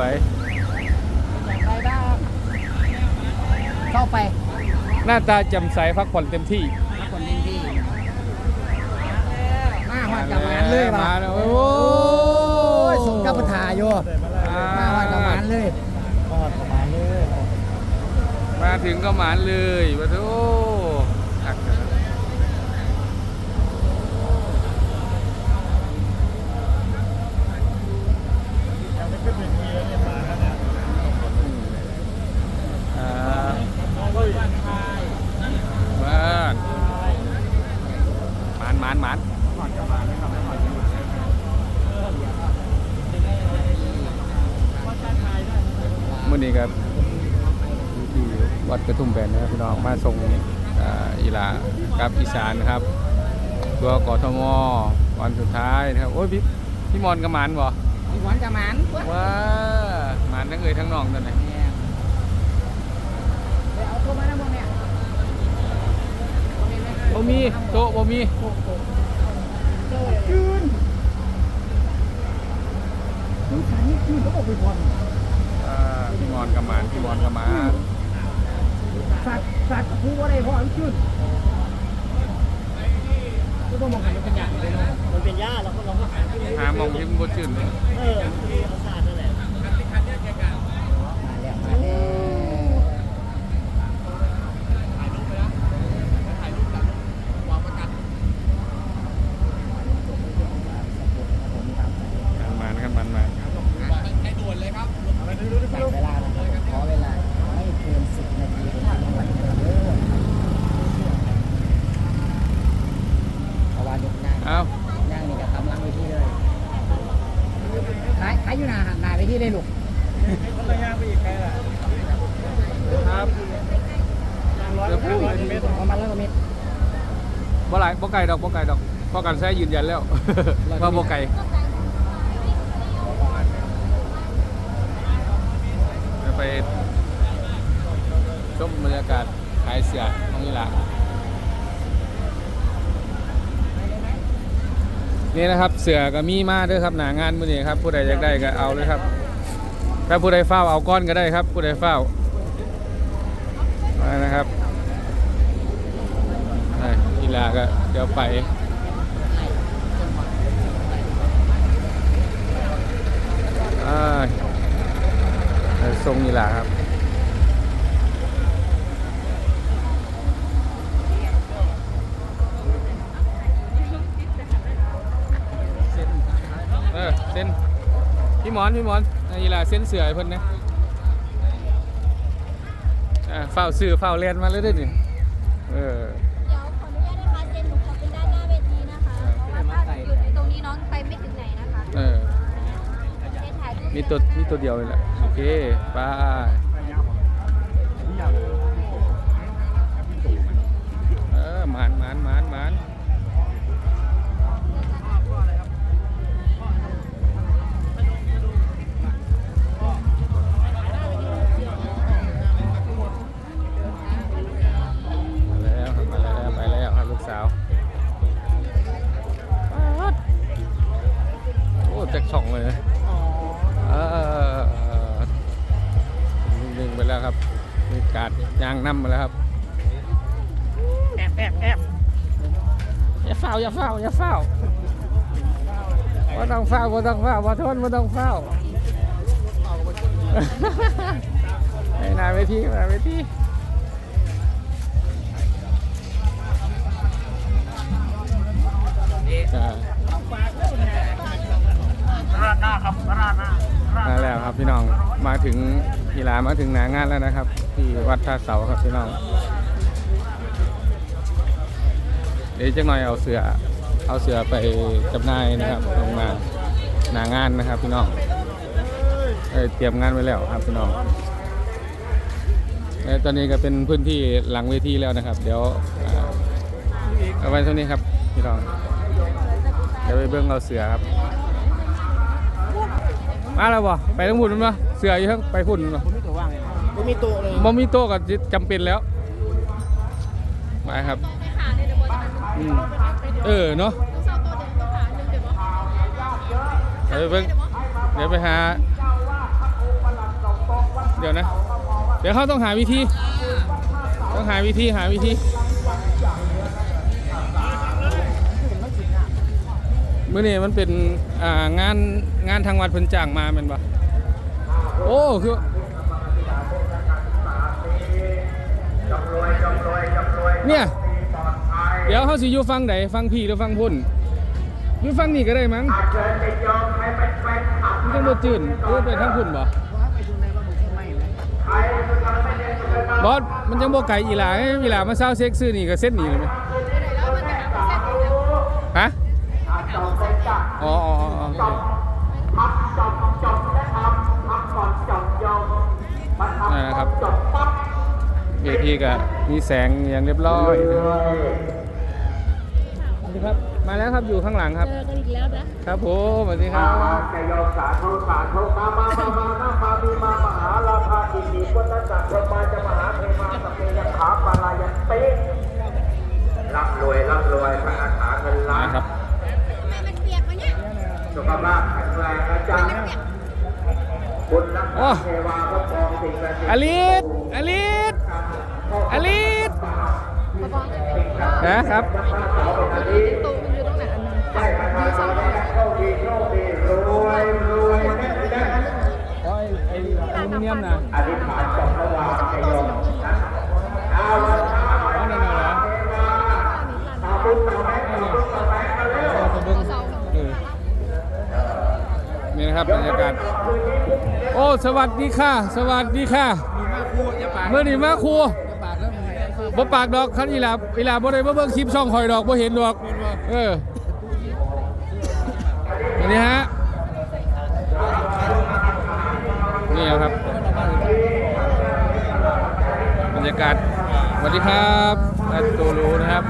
วยไปบ้างเข้าไปหน้าตาแจ่มใสพักผ่อนเต็มที่พักผ่อนเต็มที่มาหอดกับหมานเลยว่ะมาแล้วโอ้โอ้ยสมกับประทาโยอ่ามาหอดกับหมานเลยก็ประมาณนี้มาถึงก็หมานเลยมาดูอักเถอะอ่าบ้านหมานหมานหมานมื่อนี้ครับ ที่วัดกระทุ่มแบนนะครับพี่น้องมาส่งอ่าอีหลากับอีสานครับ ตัวกทมวันสุดท้ายนะครับโอ้ยพี่พี่มอนกับหมานบ่มีหวานกับหมานว้าหมานทั้งเอ่ยทั้งน้องตัวไหนไปเอาตัวมาแล้วบ่แม่บ่มีโต๊ะบ่มียืนน้ำขันนี่ยืนก็บอกไปบอลอ่าพี่มอนกับหมานพี่มอนกับหมาน สัตว์สัตว์ผู้ว่าได้พ่อมันยืนก็ต้องมองหันเป็นอย่างเลยเนาะมันเป็นหญ้าเราก็ลองหาที่หามองที่มันบ่ชื่น เออที่ธรรมชาตินั่นแหละ มาแล้วมาแล้ว หมานครับหมานหมาน ใส่เวลานะครับขอเวลาไม่เกินสิบนาทีเป็นทางจังหวัดเด้อเพราะว่าเด็กนั่ง เอ้า นั่งนี่ก็กำลังไปที่เลยขายขายอยู่หน้าหน้าไปที่เลยลูกมันระยะไปอีกไกลล่ะครับร้อยเดี๋ยวพูดร้อยเมตรประมาณร้อยกว่าเมตรบ่หลายบ่ไก่ดอกบ่ไก่ดอกพอกันแท้ยืนยันแล้วว่าบ่ไก่จะไปชมบรรยากาศขายเสือของนี่ล่ะ นี่นะครับเสือก็มีมาเด้วยครับหนางานมื้อนี้ครับผู้ใดอยากได้ก็เอาเลยครับ ถ้าผู้ใดเฝ้าเอาก้อนก็ได้ครับ ผู้ใดเฝ้ามานะครับอีลาก็เดี๋ยวไปอ่าเดี๋ยวส่งอีลาครับ มอนพี่หมอนไอ้อีลาเส้นเสือให้เพิ่นนะอ่าเฝ้าซื้อเฝ้าเรียนมาเลยเด้อนี่เออเดี๋ยวขออนุญาตนะคะเซ็นหนูขอเป็นด้านหน้าเวทีนะคะเพราะว่าถ้าอยู่ในตรงนี้น้องไปไม่ถึงไหนนะคะเออเซ็นถ่ายรูปมีตัวมีตัวเดียวเลยแหละโอเคไปเออหมานหมานหมานหมาน โอ้แจ็คช่องเลยนะเออดึงๆไปแล้วครับ มีการยางน้ำมาแล้วครับ แอบแอบแอบอย่าเฝ้าอย่าเฝ้าอย่าเฝ้าว่าต้องเฝ้าว่าต้องเฝ้าว่าทนว่าต้องเฝ้าไอ้นายไปที่นายไปที่อ่า ราดหน้าครับราดหน้ามาแล้วครับพี่น้องมาถึงกีฬามาถึงหนางานแล้วนะครับ ที่วัดท่าเสาครับพี่น้องเดี๋ยวจักหน่อยเอาเสือเอาเสือไปจำหน่ายนะครับลงมาหนางานนะครับพี่น้องเอเตรียมงานไว้แล้วครับพี่น้องตอนนี้ก็เป็นพื้นที่หลังเวทีแล้วนะครับ เดี๋ยวเอาไว้เท่านี้ครับพี่น้องเดี๋ยวไปเบิ้องเอาเสือครับ มาแล้วบ่ไปทั้งพุ่นมั้ยเสืออยู่ทั้งไปพุ่นมั้ยผมไม่ตัวว่างเลยก็มีตัวเลยบ่มีโต๊ะก็จำเป็นแล้วมาครับไปหาเลยเดี๋ยวบอลจะอืมเออเนาะต้องเศร้าตัวเดี๋ยวต้องหาหนึ่งเดี๋ยวบอลเดี๋ยวไปเบิ่งเดี๋ยวไปหา เดี๋ยวนะ เดี๋ยวเขาต้องหาวิธี ต้องหาวิธีหาวิธี มื่อนี้มันเป็นอ่างานงานทางวัดเพิ่นจ้างมาแม่นปะโอ้คือเนี่ย เดี๋ยวเขาสิอยู่ฟังไหนฟังพี่หรือฟังพุ่นอยู่ฟังนี่ก็ได้มั้งมันจังบ่จืดหรือไปทางพุ่นบ่ว่าไปดูในว่ามึงใช่ไหมไหมบอสมันยังบ่ไก่อีหลาอีหลามาเศร้าเซ็กซื้อนี่ก็เซ็ตนี่เลยไหมฮะ อ๋ออ๋ออ๋ออ๋อนั่นนะครับเวทีก็มีแสงอย่างเรียบร้อยสวัสดีครับ มาแล้วครับอยู่ข้างหลังครับเจอกันอีกแล้วนะครับผมสวัสดีครับจะยอมสาธุสาธุมามามามามามามีมามหาลาภาอินดีพุทธจักรพรหมาจะมหาเทมาสเปยัขาปาลายันเตร่ำรวยร่ำรวยพระอาถาเงินล้าน นะครับ ทำไมมันเปียกวะเนี่ย สุขภาพแข็งแรงนะจ๊ะบุญรัก โอ้ษาเทวาพระพรหมสิ่งศักดิ์สิทธิ์อลิสอลิสอลิสนะครับตูมันอยู่ตรงไหนอันนึงได้ประทานเราได้โชคดีโชคดีรวยรวยแน่แน่โอ้ยไอ้อลูมิเนียมนะ นี่นะครับบรรยากาศโอ้สวัสดีค่ะ สวัสดีค่ะเมื่อนี้มาครูบ่ปากดอกคันอีหลาอีหลาบ่ได้มาเบิ่งคลิปช่องคอยดอกบ่เห็นดอกเออนี่ฮะนี่ครับบรรยากาศสวัสดีครับอัตโตรูนะครับ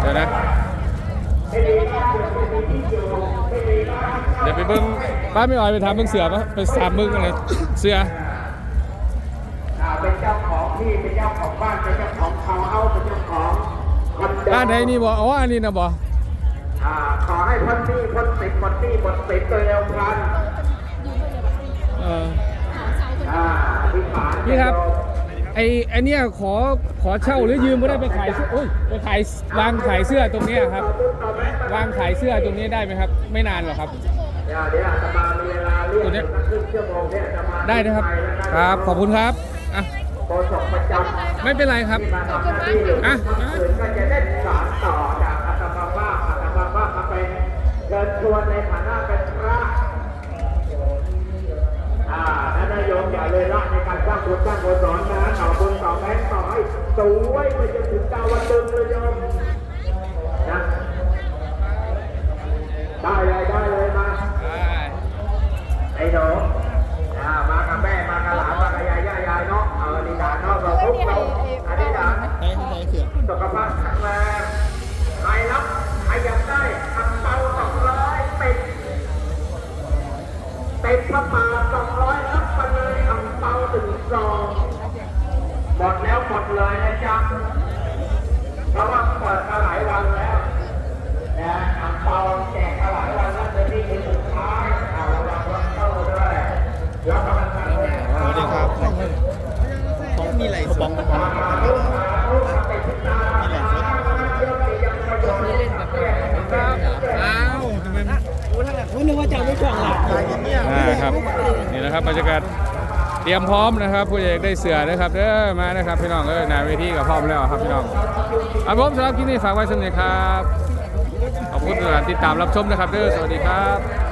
เดี๋ยวนะเดี๋ยว ไปเบิ้งป้าไม่อ่อยไปทำเบิ้งเสือปะไปสามเบิ้งอะไรเสืออ่าเป็นเจ้าของที่เป็นเจ้าของบ้านเป็นเจ้าของทาวน์เฮาส์เป็นเจ้าของคอนโดบ้านไหนนี่บ่อ๋ออันนี้นะบ่อ่าขอให้พ้นหนี้พ้นสิทธิ์พ้นหนี้พ้นสิทธิ์โดยเร็วพลันเอออ่าอธิษฐานพี่ครับไอ้ไอ้เนี่ยขอขอเช่าหรือยืมไม่ได้ไปขายเสื้อโอ้ยไปขายวางขายเสื้อตรงเนี้ยครับ วางขายเสื้อตรงนี้ได้ไหมครับ ไม่นานหรอกครับ เดี๋ยวเดี๋ยวอาตมามีเวลาเรียกตัวเนี้ยสักครึ่งชั่วโมงเนี่ยอาตมาได้นะครับ ครับ ขอบคุณครับอะโฆษกประจำไม่เป็นไรครับที่มาทำหน้าที่อยู่อะทั้งคืนก็จะได้สารต่อจากอาตมาว่าอาตมาว่ามาเป็นเชิญชวนในฐานะเป็นพระอ่าและนายโยมอย่าเลยละในการสร้างบุญสร้างกุศลนะต่อบุญต่อแบงค์ต่อให้สวยไปจนถึงดาววันเดิมเลยโยม ติดพระป่าสองร้อยรับไปเลยทำเตาถึงซองหมดแล้วหมดเลยนะจ๊ะเพราะว่าเปิดมาหลายวันแล้วนะทำเตาแจกมาหลายวันแล้วจะนี่คือสุดท้ายเอาระวังรถเข้าด้วยแล้วกำลังทำเนี่ยสวัสดีครับของมีไหลฟ์สดมีไหลฟ์สดอ้าวทำไมมัน คุณนึกว่าจะเอาไม่ช่องหลักอ่างเงี้ยอ่ครับนี่นะครับบรรยากาศเตรียมพร้อมนะครับ ผู้ใหญ่ได้เสือนะครับเด้อมานะครับพี่น้องเออหนาเวทีกับพร้อมแล้วครับพี่น้องเอาผมสำหรับที่นี่ฝากไว้สำหรับครับขอบคุณทุกท่านติดตามรับชมนะครับเด้อสวัสดีครับ